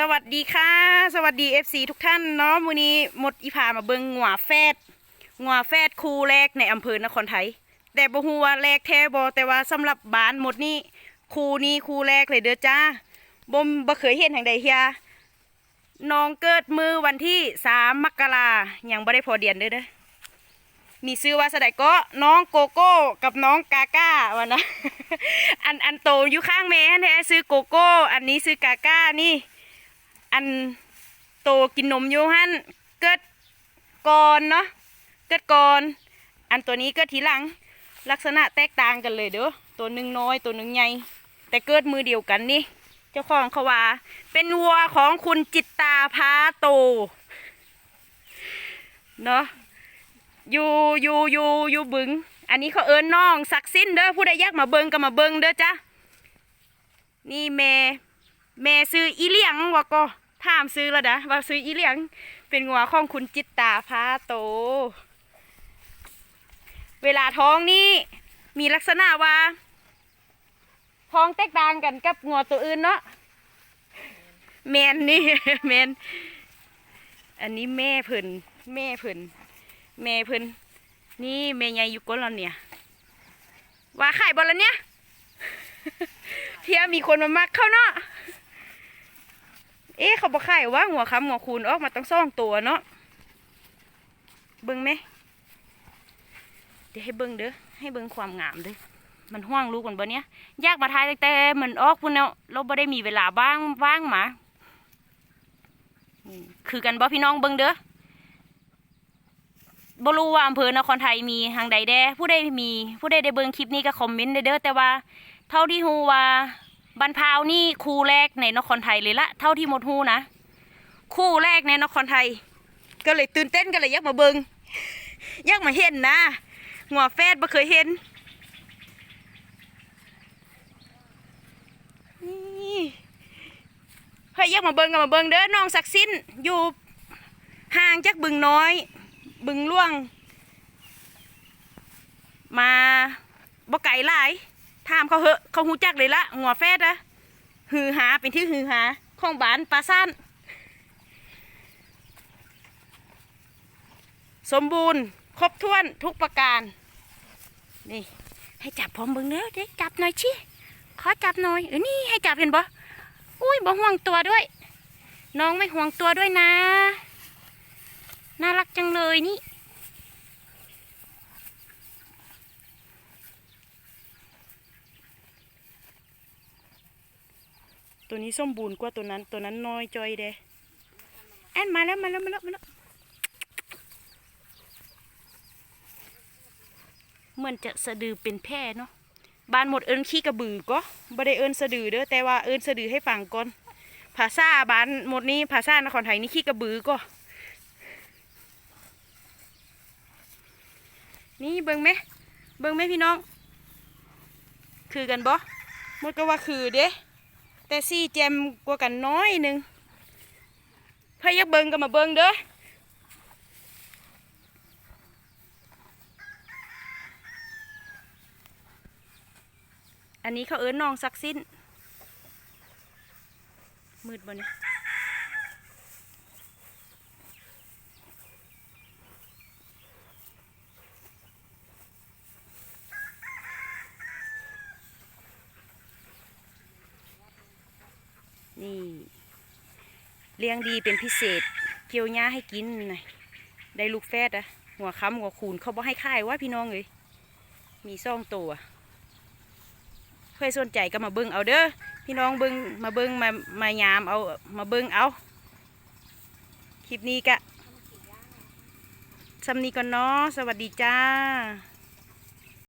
สวัสดีค่ะ สวัสดี FC ทุกท่านเนาะมื้อนี้หมดอีพามาเบิงงัวแฟดงัวแฟดคูแรกในอำเภอนครไทย แต่บ่ฮู้ว่าแรกแท้บ่แต่ว่าสำหรับบ้านหมดนี่คูนี้คูแรกเลยเด้อจ้าบ่มบ่เคยเห็นทางใดเฮียน้องเกิดมือวันที่3มกรายังบ่ได้พอเดือนเด้อเด้อมีชื่อว่าสะใดก็น้องโกโก้กับน้องกาก้าวันนะอันอันโตอยู่ข้างแม่แท้ซื้อโกโก้ อันนี้ซื้อกาก้านี่ อันโตกินนมอยู่ฮั่นเกิดก่อนเนาะเกิดก่อน อันตัวนี้เกิดทีหลัง ลักษณะแตกต่างกันเลยเด้อตัวหนึ่งน้อยตัวหนึ่งใหญ่แต่เกิดมือเดียวกันนี่เจ้าของเขาว่า เป็นวัวของคุณจิตตาพาโตเนาะอยู่อยู่อยู่อยู่บึง อันนี้เขาเอิ้นน้องศักดิ์สินเด้อผู้ใดอยากมาเบิงก็มาเบิงเด้อจ้ะนี่แม่ แม่ซื้ออีเลียงวะก็ถามซื้อแล้วนะว่าซื้ออีเลียง เป็นงัวของคุณจิตตาพาโต เวลาท้องนี่มีลักษณะว่า ท้องแตกต่างกันกับงัวตัวอื่นเนาะแมนนี่แมนอันนี้แม่เพิ่นแม่เพิ่นแม่เพิ่นนี่แม่ใหญ่อยู่ก้นเราเนี่ยว่าไข่บอลแล้วเนี่ยเทียมีคนมามักเข้าเนาะ เอ๊ะเขาบอกไข่ว่าหัวคำหัวคูณออกมาตั้งสองตัวเนาะเบิ้งไหมเดี๋ยวให้เบิ้งเด้อให้เบิ้งความงามเด้อมันห่วงลูกมันบ่เนี้ยยากมาทายแต่มันออกพุ่นเนาะเราบ่ได้มีเวลาบ้างว่างหมาคือกันบ่พี่น้องเบิ้งเด้อบ่รู้ว่าอำเภอนครไทยมีทางใดแด้ผู้ใดมี ผู้ใดได้เบิ่งคลิปนี้ก็คอมเมนต์ได้เด้อแต่ว่า เท่าที่ฮู้ว่า บันพาวนี่คู่แรกในนครไทยเลยละเท่าที่หมดฮู้นะ คู่แรกในนครไทย ก็เลยตื่นเต้นก็เลยยากมาเบิงยากมาเห็นนะหัวแฟดบ่เคยเห็นนี่เฮ้ยยากมาเบิงก็มาเบิงเด้อน้องศักดิ์สินอยู่ห่างจากบึงน้อย บึงล่วง มาบ่ไก่หลาย ถามเขาเหอะเขาหูจักเลยละหัวแฟดอะฮือหาเป็นที่ฮือหาของบ้านปลาซ่านสมบูรณ์ ครบถ้วนทุกประการ นี่ ให้จับพร้อมเบิ่งเด้อเด้จับหน่อยชิขอจับหน่อยเออนี่ให้จับเห็นบ่อุ้ยบ่ห่วงตัวด้วย น้องไม่ห่วงตัวด้วยนะ น่ารักจังเลยนี่ ตัวนี้สมบูรณ์กว่าตัวนั้น ตัวนั้นน้อยจอยเด้แอนมาแล้วมาแล้วมาแล้วมาแล้วเหมือนจะสะดือเป็นแพร่เนาะบ้านหมดเอิญขี้กระบือก็บ่ได้เอิญสะดือเด้อแต่ว่าเอิญสะดือให้ฟังก่อนภาษาบ้านหมดนี้ภาษานครไทยนี่ขี้กระบือก็ นี่เบิ่งไหมเบิ่งไหมพี่น้อง คือกันบ่หมดก็ว่าคือเด้ แต่ซี่แจมกว่ากันน้อยหนึ่งพายักเบิงก็มาเบิงเด้ออันนี้เขาเอิ้นน้องซักสิ้น มืดบนนี้ นี่เลี้ยงดีเป็นพิเศษ เกี่ยวหญ้าให้กินนะได้ลูกแฟดอะหัวค้ำหัวคูนเขาบอกให้ค่ายว่าพี่น้องเลยมีซ่องตัวเคยสนใจก็มาเบิ้งเอาเด้อพี่น้องเบิ้งมาเบิ้งมามายามเอามาเบิ้งเอาคลิปนี้กะสำนีก่อนเนาะสวัสดีจ้า